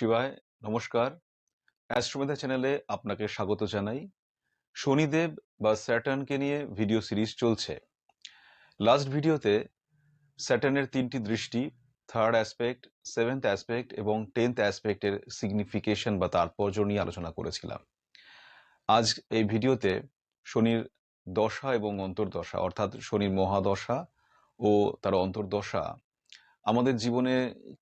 শিবায়, নমস্কার। অ্যাস্ট্রোমেধা চ্যানেলে আপনাকে স্বাগত জানাই। শনিদেব বা স্যাটার্নকে নিয়ে ভিডিও সিরিজ চলছে। লাস্ট ভিডিওতে স্যাটার্নের তিনটি দৃষ্টি, থার্ড অ্যাসপেক্ট, সেভেন্থ অ্যাসপেক্ট এবং টেন্থ অ্যাসপেক্টের সিগনিফিকেশন বা তাৎপর্য নিয়ে আলোচনা করেছিলাম। আজ এই ভিডিওতে শনির দশা এবং অন্তর্দশা, অর্থাৎ শনির মহাদশা ও তার অন্তর্দশা, আমাদের জীবনে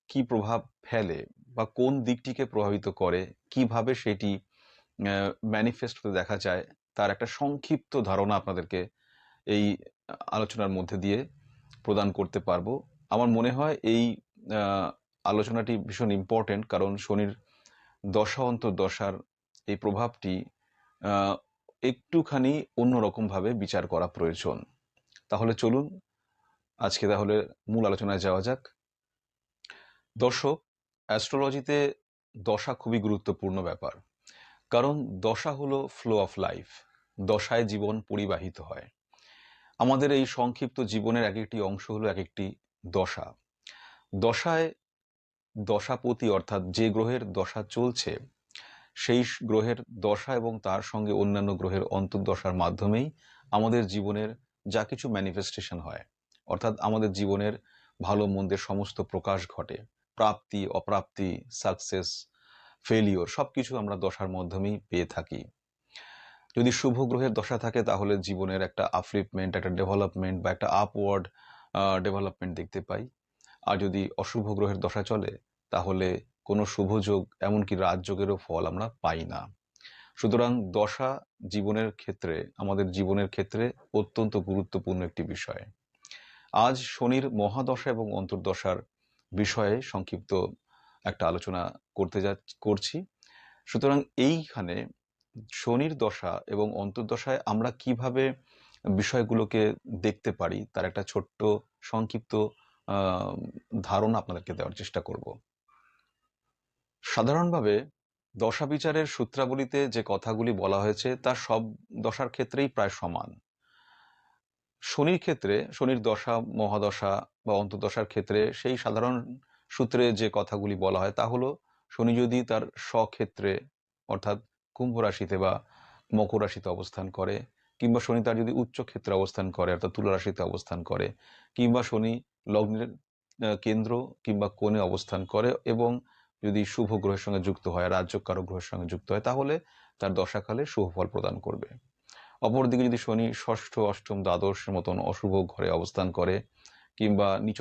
কি প্রভাব ফেলে বা কোন দিকটিকে প্রভাবিত করে, কীভাবে সেটি ম্যানিফেস্ট হতে দেখা যায়, তার একটা সংক্ষিপ্ত ধারণা আপনাদেরকে এই আলোচনার মধ্যে দিয়ে প্রদান করতে পারব। আমার মনে হয় এই আলোচনাটি ভীষণ ইম্পর্টেন্ট কারণ শনির দশা অন্তর্দশার এই প্রভাবটি একটুখানি অন্যরকমভাবে বিচার করা প্রয়োজন। তাহলে চলুন, আজকে তাহলে মূল আলোচনায় যাওয়া যাক। দর্শক অ্যাস্ট্রোলজিতে দশা খুবই গুরুত্বপূর্ণ ব্যাপার। কারণ দশা হলো ফ্লো অফ লাইফ দশায় জীবন পরিবাহিত হয়। আমাদের এই সংক্ষিপ্ত জীবনের এক একটি অংশ হলো এক একটি দশা। দশায় দশাপতি অর্থাৎ যে গ্রহের দশা চলছে, সেই গ্রহের দশা এবং তার সঙ্গে অন্যান্য গ্রহের অন্তর্দশার মাধ্যমেই আমাদের জীবনের যা কিছু ম্যানিফেস্টেশন হয়, অর্থাৎ আমাদের জীবনের ভালো মন্দের সমস্ত প্রকাশ ঘটে। প্রাপ্তি, অপ্রাপ্তি সাকসেস ফেলিওর সব কিছু আমরা দশার মাধ্যমেই পেয়ে থাকি। যদি শুভ গ্রহের দশা থাকে তাহলে জীবনের একটা আপলিপমেন্ট একটা ডেভেলপমেন্ট বা একটা আপওয়ার্ড ডেভেলপমেন্ট দেখতে পাই। আর যদি অশুভ গ্রহের দশা চলে তাহলে কোনো শুভযোগ এমনকি রাজযোগেরও ফল আমরা পাই না। সুতরাং দশা জীবনের ক্ষেত্রে, আমাদের জীবনের ক্ষেত্রে অত্যন্ত গুরুত্বপূর্ণ একটি বিষয়। আজ শনির মহাদশা এবং অন্তর্দশার বিষয়ে সংক্ষিপ্ত একটা আলোচনা করতে যা, করছি। সুতরাং এইখানে শনির দশা এবং অন্তর্দশায় আমরা কীভাবে বিষয়গুলোকে দেখতে পারি, তার একটা ছোট্ট সংক্ষিপ্ত ধারণা আপনাদেরকে দেওয়ার চেষ্টা করব। সাধারণভাবে দশা বিচারের সূত্রাবলীতে যে কথাগুলি বলা হয়েছে, তা সব দশার ক্ষেত্রেই প্রায় সমান। শনির ক্ষেত্রে, শনির দশা, মহাদশা বা অন্তর্দশার ক্ষেত্রে সেই সাধারণ সূত্রে যে কথাগুলি বলা হয় তা হলো, শনি যদি তার স্বক্ষেত্রে অর্থাৎ কুম্ভ রাশিতে বা মকর রাশিতে অবস্থান করে কিংবা শনি তার যদি উচ্চ ক্ষেত্রে অবস্থান করে অর্থাৎ তুলা রাশিতে অবস্থান করে কিংবা শনি লগ্নের কেন্দ্র কিংবা কোণে অবস্থান করে এবং যদি শুভ গ্রহের সঙ্গে যুক্ত হয়, রাজ্য কারও গ্রহের সঙ্গে যুক্ত হয়, তাহলে তার দশাকালে শুভ ফল প্রদান করবে। অপরদিকে যদি শনি ষষ্ঠ, অষ্টম দ্বাদশের মতন অশুভ ঘরে অবস্থান করে কিংবা নিচ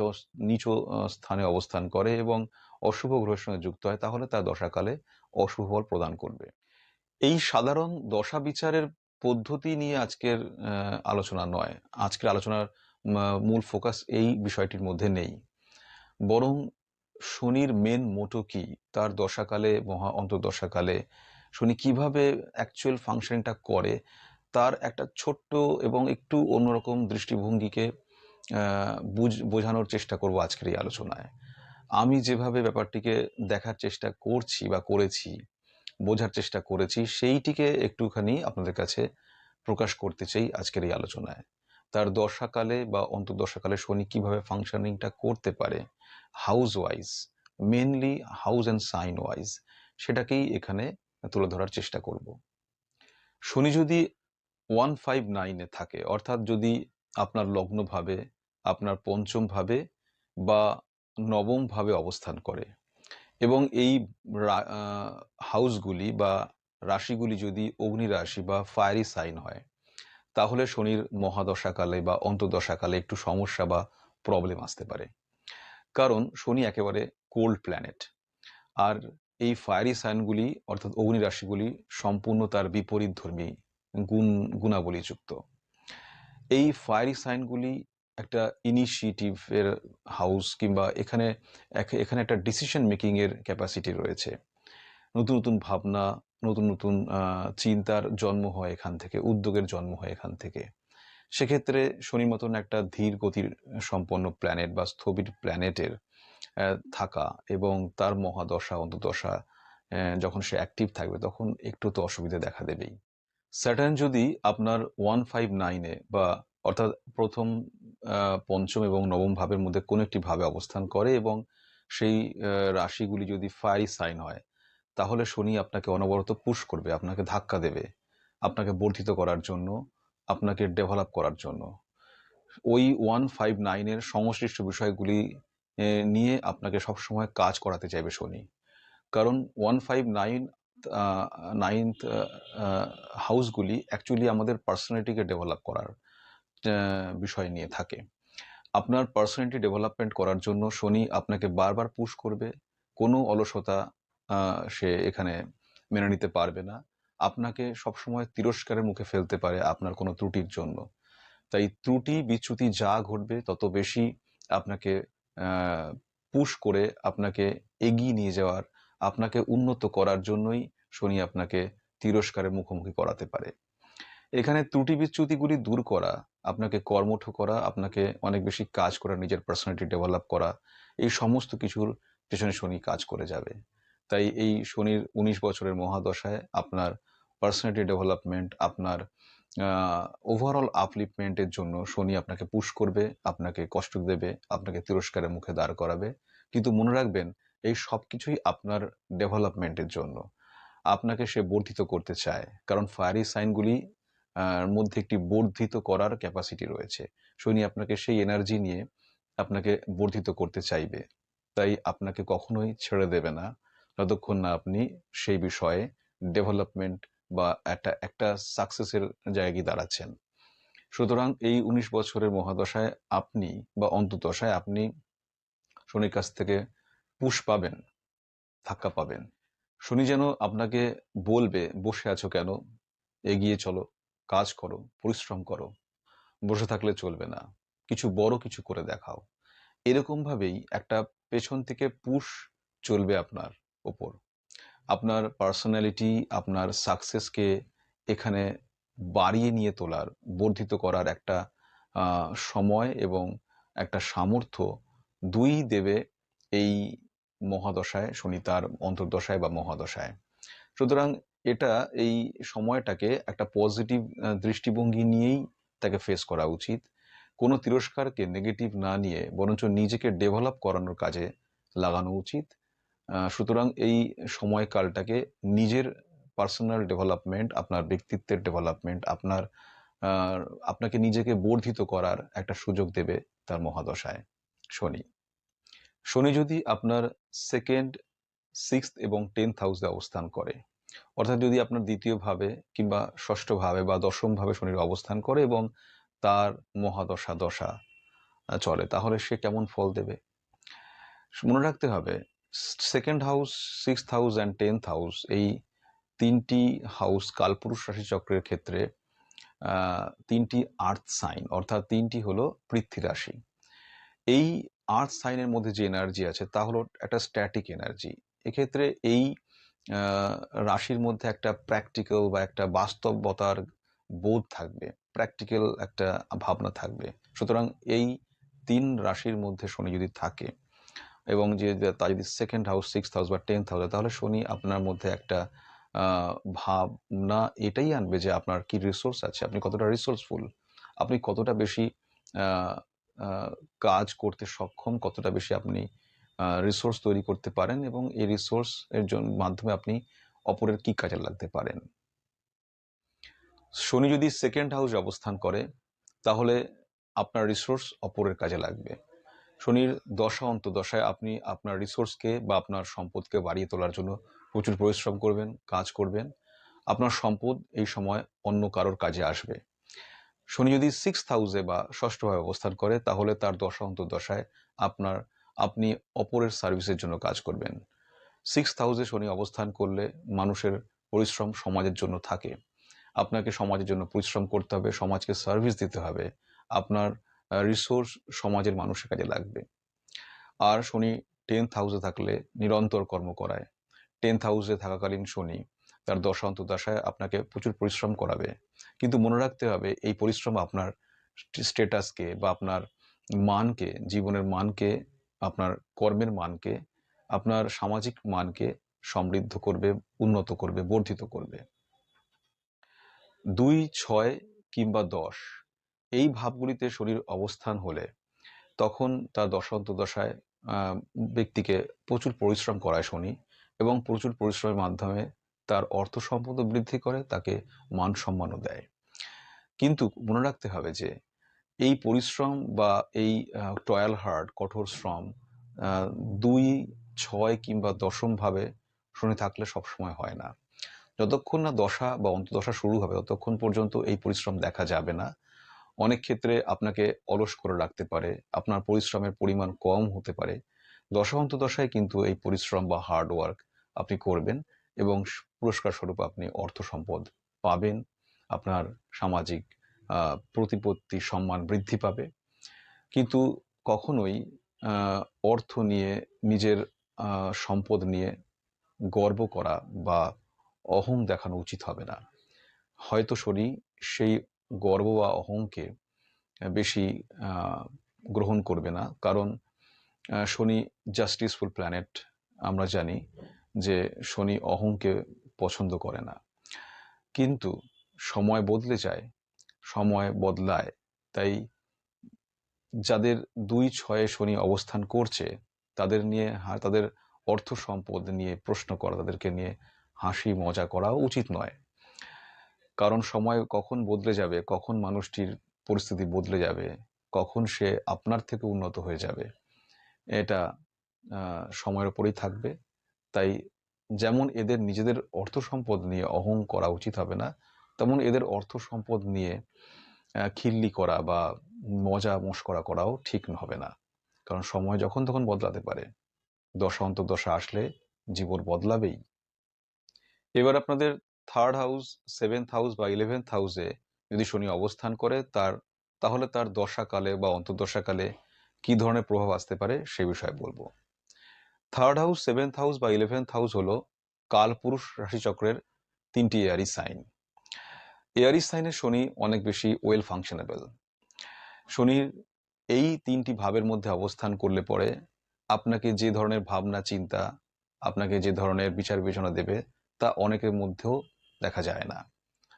নিচ স্থানে অবস্থান করে এবং অশুভ গ্রহের সঙ্গে যুক্ত হয়, তাহলে তার দশাকালে অশুভ ফল প্রদান করবে। এই সাধারণ দশা বিচারের পদ্ধতি নিয়ে আজকের আলোচনা নয়। আজকের আলোচনার মূল ফোকাস এই বিষয়টির মধ্যে নেই। বরং শনির মেন মোটো কি, তার দশাকালে, মহা অন্তর্দশাকালে, শনি কীভাবে অ্যাকচুয়াল ফাংশনটা করে তার একটা ছোট্ট এবং একটু অন্যরকম দৃষ্টিভঙ্গিকে বুঝ- বোঝানোর চেষ্টা করব আজকের এই আলোচনায়। আমি যেভাবে ব্যাপারটিকে দেখার চেষ্টা করছি বা করেছি, বোঝার চেষ্টা করেছি, সেইটিকে একটুখানি আপনাদের কাছে প্রকাশ করতে চাই আজকের এই আলোচনায়। তার দশাকালে বা অন্তর্দশাকালে শনি কীভাবে ফাংশনিংটা করতে পারে house wise mainly house and sign wise সেটাকেই এখানে তুলে ধরার চেষ্টা করব। শনি যদি ওয়ান ফাইভ নাইনে থাকে। অর্থাৎ যদি আপনার লগ্ন ভাবে আপনার পঞ্চম ভাবে বা নবম ভাবে অবস্থান করে এবং এই হাউসগুলি বা রাশিগুলি যদি অগ্নি রাশি বা ফায়ারি সাইন হয়, তাহলে শনির মহাদশাকালে বা অন্তদশাকালে একটু সমস্যা বা প্রবলেম আসতে পারে। কারণ শনি একেবারে কোল্ড প্ল্যানেট আর এই ফায়ারি সাইনগুলি অর্থাৎ অগ্নি রাশিগুলি সম্পূর্ণ তার বিপরীত ধর্মী গুণ গুণাবলী যুক্ত। এই ফায়ারি সাইনগুলি একটা ইনিশিয়েটিভের হাউস কিংবা এখানে এখানে একটা ডিসিশন মেকিংয়ের ক্যাপাসিটি রয়েছে। নতুন নতুন ভাবনা নতুন নতুন চিন্তার জন্ম হয় এখান থেকে উদ্যোগের জন্ম হয় এখান থেকে। সেক্ষেত্রে শনি মতন একটা ধীর গতির সম্পন্ন প্ল্যানেট বা স্থবির প্ল্যানেটের থাকা এবং তার মহাদশা অন্তর্দশা আহ, যখন সে অ্যাক্টিভ থাকবে তখন একটু তো অসুবিধা দেখা দেবেই। স্যাটার্ন যদি আপনার ওয়ান ফাইভ নাইনে বা অর্থাৎ প্রথম পঞ্চম এবং নবম ভাবের মধ্যে কোনো একটি ভাবে অবস্থান করে এবং সেই রাশিগুলি যদি ফায়ারি সাইন হয়, তাহলে শনি আপনাকে অনবরত পুশ করবে, আপনাকে ধাক্কা দেবে, আপনাকে বর্ধিত করার জন্য, আপনাকে ডেভেলপ করার জন্য। ওই ওয়ান ফাইভ নাইনের সংশ্লিষ্ট বিষয়গুলি নিয়ে আপনাকে সবসময় কাজ করাতে চাইবে শনি। কারণ ওয়ান ফাইভ নাইন নাইনথ হাউসগুলি অ্যাকচুয়ালি আমাদের পার্সোনালিটিকে ডেভেলপ করার বিষয় নিয়ে থাকে। আপনার পার্সোনালিটি ডেভেলপমেন্ট করার জন্য শনি আপনাকে বারবার পুশ করবে, কোনো অলসতা সে এখানে মেনে নিতে পারবে না। আপনাকে সবসময় তিরস্কারের মুখে ফেলতে পারে আপনার কোনো ত্রুটির জন্য। তাই ত্রুটি, বিচ্যুতি যা ঘটবে, তত বেশি আপনাকে পুশ করে আপনাকে এগিয়ে নিয়ে যাওয়ার আপনাকে উন্নত করার জন্যই শনি আপনাকে তিরস্কারের মুখোমুখি করাতে পারে। এখানে ত্রুটি বিচ্যুতিগুলি দূর করা, আপনাকে কর্মঠ করা, আপনাকে অনেক বেশি কাজ করা, নিজের পার্সোনালিটি ডেভেলপ করা, এই সমস্ত কিছুর পেছনে শনি কাজ করে যাবে। তাই এই শনির উনিশ বছরের মহাদশায় আপনার পার্সোনালিটি ডেভেলপমেন্ট আপনার ওভারঅল আপলিফমেন্টের জন্য শনি আপনাকে পুশ করবে, আপনাকে কষ্ট দেবে, আপনাকে তিরস্কারের মুখে দাঁড় করাবে। কিন্তু মনে রাখবেন এই সব কিছুই আপনার ডেভেলপমেন্টের জন্য। আপনাকে সে বর্ধিত করতে চায়। কারণ ফায়ারি সাইনগুলি মধ্যে একটি বর্ধিত করার ক্যাপাসিটি রয়েছে। শনি আপনাকে সেই এনার্জি নিয়ে আপনাকে বর্ধিত করতে চাইবে। তাই আপনাকে কখনোই ছেড়ে দেবে না। যতক্ষণ না আপনি সেই বিষয়ে ডেভেলপমেন্ট বা একটা একটা সাকসেসের জায়গায় দাঁড়াচ্ছেন। সুতরাং এই উনিশ বছরের মহাদশায় আপনি বা অন্তদশায় আপনি শনির কাছ থেকে পুশ পাবেন, ধাক্কা পাবেন। শনি যেন আপনাকে বলবে, বসে আছো কেন? এগিয়ে চলো, কাজ করো, পরিশ্রম করো। বসে থাকলে চলবে না। কিছু বড় কিছু করে দেখাও। এরকম ভাবেই একটা পেছন থেকে পুশ চলবে আপনার ওপর। আপনার পার্সোনালিটি, আপনার সাকসেসকে এখানে বাড়িয়ে নিয়ে তোলার, বর্ধিত করার একটা সময় এবং একটা সামর্থ্য দুই দেবে এই মহাদশায়, শনি তার অন্তর্দশায় বা মহাদশায়। সুতরাং এটা এই সময়টাকে একটা পজিটিভ দৃষ্টিভঙ্গি নিয়েই তাকে ফেস করা উচিত। কোনো তিরস্কারকে নেগেটিভ না নিয়ে বরঞ্চ নিজেকে ডেভেলপ করানোর কাজে লাগানো উচিত। সুতরাং এই সময়কালটাকে নিজের পার্সোনাল ডেভেলপমেন্ট আপনার ব্যক্তিত্বের ডেভেলপমেন্ট আপনার আপনাকে নিজেকে বর্ধিত করার একটা সুযোগ দেবে তার মহাদশায়, শনি। শনি যদি আপনার সেকেন্ড সিক্সথ এবং টেন্থ হাউসে অবস্থান করে, অর্থাৎ যদি আপনার দ্বিতীয় ভাবে কিংবা ষষ্ঠ ভাবে বা দশম ভাবে শনির অবস্থান করে এবং তার মহাদশা দশা চলে, তাহলে সে কেমন ফল দেবে? মনে রাখতে হবে second house six house and tenth house এই তিনটি হাউস কালপুরুষ রাশি চক্রের ক্ষেত্রে তিনটি আর্থ সাইন অর্থাৎ তিনটি হলো পৃথ্বী রাশি। এই আর্থ সাইনের মধ্যে যে এনার্জি আছে, তা হলো একটা স্ট্যাটিক এনার্জি। এক্ষেত্রে এই রাশির মধ্যে একটা প্র্যাকটিক্যাল বা একটা বাস্তবতার বোধ থাকবে, প্র্যাকটিক্যাল একটা ভাবনা থাকবে। সুতরাং এই তিন রাশির মধ্যে শনি যদি থাকে এবং যে তা যদি সেকেন্ড হাউস সিক্স হাউস বা টেন্থ হাউস তাহলে শনি আপনার মধ্যে একটা ভাবনা এটাই আনবে যে আপনার কি রিসোর্স আছে, আপনি কতটা রিসোর্সফুল আপনি কতটা বেশি কাজ করতে সক্ষম, কতটা বেশি আপনি রিসোর্স তৈরি করতে পারেন এবং এই রিসোর্স এর জন্য মাধ্যমে আপনি অপরের কি কাজে লাগতে পারেন? শনি যদি সেকেন্ড হাউসে অবস্থান করে, তাহলে আপনার রিসোর্স অপরের কাজে লাগবে। শনির দশা অন্তদশায় আপনি আপনার রিসোর্সকে বা আপনার সম্পদকে বাড়িয়ে তোলার জন্য প্রচুর পরিশ্রম করবেন, কাজ করবেন। আপনার সম্পদ এই সময় অন্য কারোর কাজে আসবে। শনি যদি সিক্স হাউসে বা ষষ্ঠভাবে অবস্থান করে, তাহলে তার দশা অন্তর্দশায় আপনার, আপনি অপরের সার্ভিসের জন্য কাজ করবেন। সিক্স হাউসে শনি অবস্থান করলে মানুষের পরিশ্রম সমাজের জন্য থাকে। আপনাকে সমাজের জন্য পরিশ্রম করতে হবে, সমাজকে সার্ভিস দিতে হবে। আপনার রিসোর্স সমাজের মানুষের কাজে লাগবে। আর শনি টেন্থ হাউসে থাকলে নিরন্তর কর্ম করায়। টেন্থ হাউসে থাকাকালীন শনি তার দশা অন্তর্দশায় আপনাকে প্রচুর পরিশ্রম করাবে। কিন্তু মনে রাখতে হবে, এই পরিশ্রম আপনার স্টেটাসকে বা আপনার মানকে, জীবনের মানকে, আপনার কর্মের মানকে, আপনার সামাজিক মানকে সমৃদ্ধ করবে, উন্নত করবে, বর্ধিত করবে। দুই, ছয় কিংবা দশ, এই ভাবগুলিতে শরীর অবস্থান হলে তখন তার দশায় ব্যক্তিকে প্রচুর পরিশ্রম করায় শনি এবং প্রচুর পরিশ্রমের মাধ্যমে তার অর্থ সম্পদ বৃদ্ধি করে, তাকে মান সম্মানও দেয়। কিন্তু মনে রাখতে হবে যে, এই পরিশ্রম বা এই টয়াল হার্ড কঠোর শ্রম দুই, ছয় কিংবা দশম ভাবে শনি থাকলে সবসময় হয় না। যতক্ষণ না দশা বা অন্তদশা শুরু হবে, ততক্ষণ পর্যন্ত এই পরিশ্রম দেখা যাবে না। অনেক ক্ষেত্রে আপনাকে অলস করে রাখতে পারে, আপনার পরিশ্রমের পরিমাণ কম হতে পারে। দশা অন্তদশায় কিন্তু এই পরিশ্রম বা হার্ড ওয়ার্ক আপনি করবেন। এবং পুরস্কার স্বরূপ আপনি অর্থ সম্পদ পাবেন। আপনার সামাজিক প্রতিপত্তি সম্মান বৃদ্ধি পাবে। কিন্তু কখনোই অর্থ নিয়ে, নিজের সম্পদ নিয়ে গর্ব করা বা অহং দেখানো উচিত হবে না। হয়তো শনি সেই গর্ব বা অহংকে বেশি গ্রহণ করবে না। কারণ শনি জাস্টিসফুল প্ল্যানেট আমরা জানি। যে শনি অহংকে পছন্দ করে না। কিন্তু সময় বদলে যায়, সময় বদলায়। তাই যাদের দুই ছয়ে শনি অবস্থান করছে, তাদের নিয়ে তাদের অর্থ সম্পদ নিয়ে প্রশ্ন করা, তাদেরকে নিয়ে হাসি মজা করা উচিত নয়। কারণ সময় কখন বদলে যাবে, কখন মানুষটির পরিস্থিতি বদলে যাবে, কখন সে আপনার থেকে উন্নত হয়ে যাবে, এটা সময়ের উপরেই থাকবে। তাই যেমন এদের নিজেদের অর্থ সম্পদ নিয়ে অহং করা উচিত হবে না, তেমন এদের অর্থ সম্পদ নিয়ে খিল্লি করা বা মজা মস্করা করাও ঠিক হবে না। কারণ সময় যখন তখন বদলাতে পারে। দশা অন্তর্দশা আসলে জীবন বদলাবেই। এবার আপনাদের থার্ড হাউস সেভেন্থ হাউস বা ইলেভেন্থ হাউসে যদি শনি অবস্থান করে তার, তাহলে তার দশাকালে বা অন্তর্দশাকালে কি ধরনের প্রভাব আসতে পারে সে বিষয়ে বলব। থার্ড হাউস সেভেন্থ হাউস বা ইলেভেন্থ হাউস হলো কালপুরুষ রাশিচক্রের তিনটি এয়ারি সাইন এয়ারি সাইনের শনি অনেক বেশি ওয়েল ফাংশনেবল শনির এই তিনটি ভাবের মধ্যে অবস্থান করলে পরে আপনাকে যে ধরনের ভাবনা, চিন্তা, আপনাকে যে ধরনের বিচার বিবেচনা দেবে তা অনেকের মধ্যেও দেখা যায় না।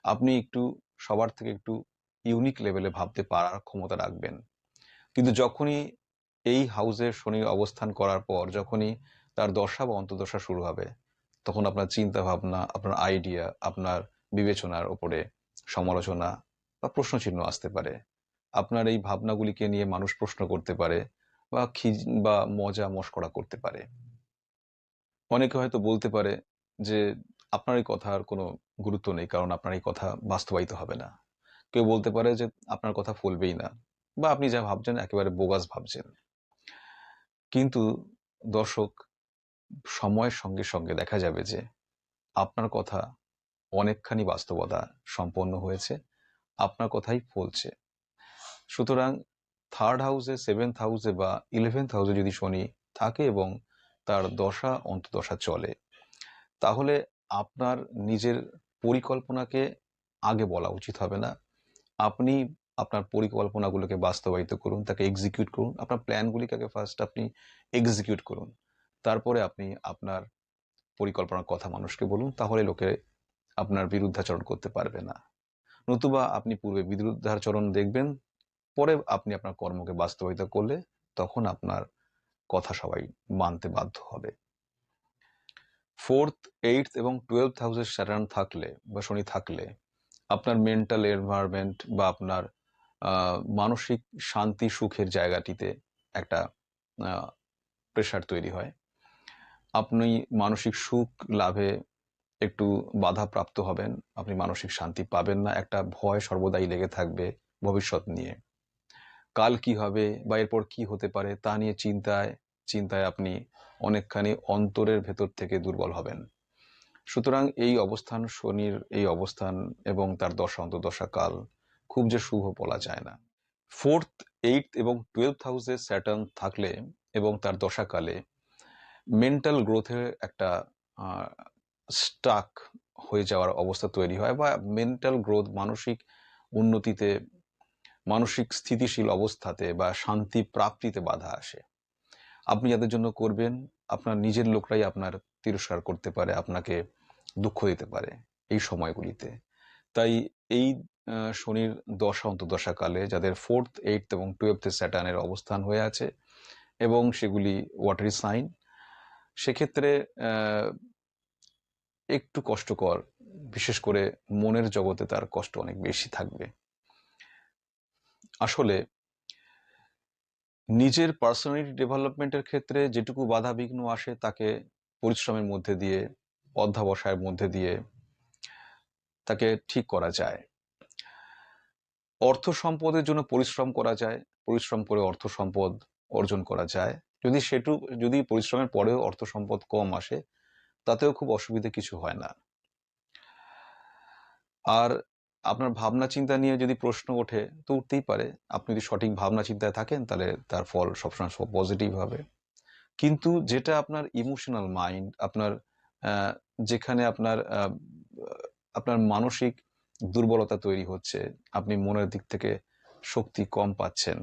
আপনি একটু সবার থেকে একটু ইউনিক লেভেলে ভাবতে পারার ক্ষমতা রাখবেন। কিন্তু যখনই এই হাউসে শনি অবস্থান করার পর যখনই তার দশা বা অন্তদশা শুরু হবে, তখন আপনার চিন্তা ভাবনা আপনার আইডিয়া আপনার বিবেচনার ওপরে সমালোচনা বা প্রশ্নচিহ্ন আসতে পারে। আপনার এই ভাবনাগুলিকে নিয়ে মানুষ প্রশ্ন করতে পারে বা খিজ, বা মজা মস্করা করতে পারে। অনেকে হয়তো বলতে পারে যে, আপনার এই কথার কোনো গুরুত্ব নেই, কারণ আপনার এই কথা বাস্তবায়িত হবে না। কেউ বলতে পারে যে, আপনার কথা ফলবেই না। বা, আপনি যা ভাবছেন একেবারে বোগাস ভাবছেন। কিন্তু দর্শক সময়ের সঙ্গে সঙ্গে দেখা যাবে যে আপনার কথা অনেকখানি বাস্তবতা সম্পন্ন হয়েছে, আপনার কথাই ফলছে। সুতরাং থার্ড হাউসে সেভেন্থ হাউসে বা ইলেভেন্থ হাউসে যদি শনি থাকে এবং তার দশা অন্তদশা চলে, তাহলে আপনার নিজের পরিকল্পনাকে আগে বলা উচিত হবে না। আপনি আপনার পরিকল্পনাগুলোকে বাস্তবায়িত করুন, তাকে এক্সিকিউট করুন। আপনার প্ল্যানগুলিকে আগে ফার্স্ট আপনি এক্সিকিউট করুন। তারপরে আপনি আপনার পরিকল্পনার কথা মানুষকে বলুন, তাহলে লোকে আপনার বিরুদ্ধাচরণ করতে পারবে না। নতুবা আপনি পূর্বে বিরুদ্ধাচরণ দেখবেন, পরে আপনি আপনার কর্মকে বাস্তবায়িত করলে তখন আপনার কথা সবাই মানতে বাধ্য হবে। ফোর্থ এইটথ এবং টুয়েলভ হাউসের স্যাটার্ন থাকলে বা শনি থাকলে আপনার মেন্টাল এনভায়রনমেন্ট বা আপনার মানসিক শান্তি, সুখের জায়গাটিতে একটা প্রেশার তৈরি হয়। আপনি মানসিক সুখ লাভে একটু বাধাপ্রাপ্ত হবেন। আপনি মানসিক শান্তি পাবেন না। একটা ভয় সর্বদাই লেগে থাকবে ভবিষ্যৎ নিয়ে। কাল কি হবে বা এরপর কি হতে পারে তা নিয়ে চিন্তায় চিন্তায় আপনি অনেকখানি অন্তরের ভেতর থেকে দুর্বল হবেন। সুতরাং এই অবস্থান শনির এই অবস্থান এবং তার দশা, অন্তর্দশা কাল খুব যে শুভ বলা যায় না। ফোর্থ এইট এবং টুয়েলভ হাউসে স্যাটার্ন থাকলে এবং তার দশাকালে মেন্টাল গ্রোথের একটা স্টাক হয়ে যাওয়ার অবস্থা তৈরি হয় বা মেন্টাল গ্রোথ মানসিক উন্নতিতে, মানসিক স্থিতিশীল অবস্থাতে বা শান্তি প্রাপ্তিতে বাধা আসে। আপনি যাদের জন্য করবেন, আপনার নিজের লোকরাই আপনার তিরস্কার করতে পারে, আপনাকে দুঃখ দিতে পারে এই সময়গুলিতে। তাই এই শনির দশা অন্তর্দশা কালে যাদের ফোর্থ এইট এবং টুয়েলথে স্যাটার্নের অবস্থান হয়ে আছে এবং সেগুলি ওয়াটারি সাইন সেক্ষেত্রে একটু কষ্টকর, বিশেষ করে মনের জগতে তার কষ্ট অনেক বেশি থাকবে। আসলে নিজের পার্সোনালিটি ডেভেলপমেন্টের ক্ষেত্রে যেটুকু বাধা বিঘ্ন আসে তাকে পরিশ্রমের মধ্যে দিয়ে, অধ্যাবসায়ের মধ্যে দিয়ে তাকে ঠিক করা যায়। অর্থ সম্পদের জন্য পরিশ্রম করা যায়, পরিশ্রম করে অর্থ সম্পদ অর্জন করা যায়। যদি সেটু, যদি পরিশ্রমের পরেও অর্থ সম্পদ কম আসে, তাতেও খুব অসুবিধে কিছু হয় না। আর আপনার ভাবনা চিন্তা নিয়ে যদি প্রশ্ন ওঠে, তো উঠতেই পারে। আপনি যদি সঠিক ভাবনা চিন্তায় থাকেন, তাহলে তার ফল সবসময় সব পজিটিভ হবে। কিন্তু যেটা আপনার ইমোশনাল মাইন্ড আপনার যেখানে আপনার আপনার মানসিক দুর্বলতা তৈরি হচ্ছে, আপনি মনের দিক থেকে শক্তি কম পাচ্ছেন,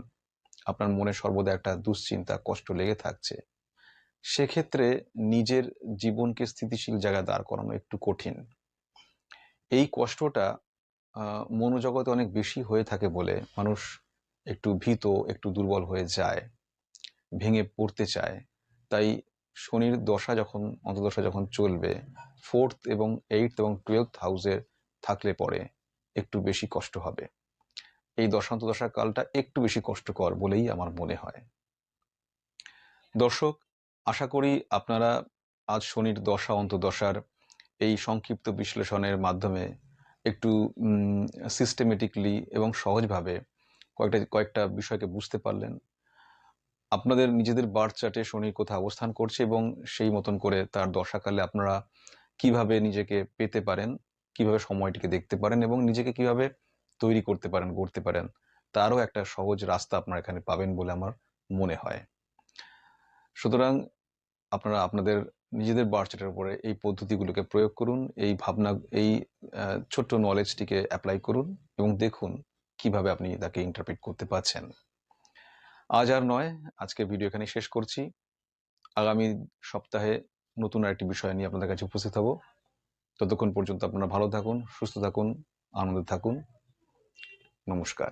আপনার মনে সর্বদা একটা দুশ্চিন্তা, কষ্ট লেগে থাকছে, সেক্ষেত্রে নিজের জীবনকে স্থিতিশীল জায়গায় দাঁড় করানো একটু কঠিন। এই কষ্টটা মনোজগতে অনেক বেশি হয়ে থাকে বলে মানুষ একটু ভীত, একটু দুর্বল হয়ে যায়, ভেঙে পড়তে চায়। তাই শনির দশা যখন অন্তদশা যখন চলবে ফোর্থ এবং এইট এবং টুয়েলথ হাউসে থাকলে পরে একটু বেশি কষ্ট হবে। এই দশান্তদশা কালটা একটু বেশি কষ্টকর বলেই আমার মনে হয়। দর্শক, আশা করি আপনারা আজ শনির দশা, অন্তদশার এই সংক্ষিপ্ত বিশ্লেষণের মাধ্যমে একটু সিস্টেমেটিকলি এবং সহজভাবে কয়েকটা কয়েকটা বিষয়কে বুঝতে পারলেন। আপনাদের নিজেদের বার্থ চার্টে শনি কোথায় অবস্থান করছে এবং সেই মতন করে তার দশাকালে আপনারা কীভাবে নিজেকে পেতে পারেন কীভাবে সময়টিকে দেখতে পারেন এবং নিজেকে কীভাবে তৈরি করতে পারেন করতে পারেন, তারও একটা সহজ রাস্তা আপনারা এখানে পাবেন বলে আমার মনে হয়। সুতরাং আপনারা আপনাদের নিজেদের বার্থ চার্টের উপরে এই পদ্ধতিগুলোকে প্রয়োগ করুন, এই ভাবনা, এই ছোট্ট নলেজটিকে অ্যাপ্লাই করুন এবং দেখুন কীভাবে আপনি তাকে ইন্টারপ্রিট করতে পারছেন। আজ আর নয়, আজকে ভিডিও এখানে শেষ করছি। আগামী সপ্তাহে নতুন আরেকটি বিষয় নিয়ে আপনাদের কাছে উপস্থিত হব। ততক্ষণ পর্যন্ত আপনারা ভালো থাকুন সুস্থ থাকুন আনন্দে থাকুন। নমস্কার।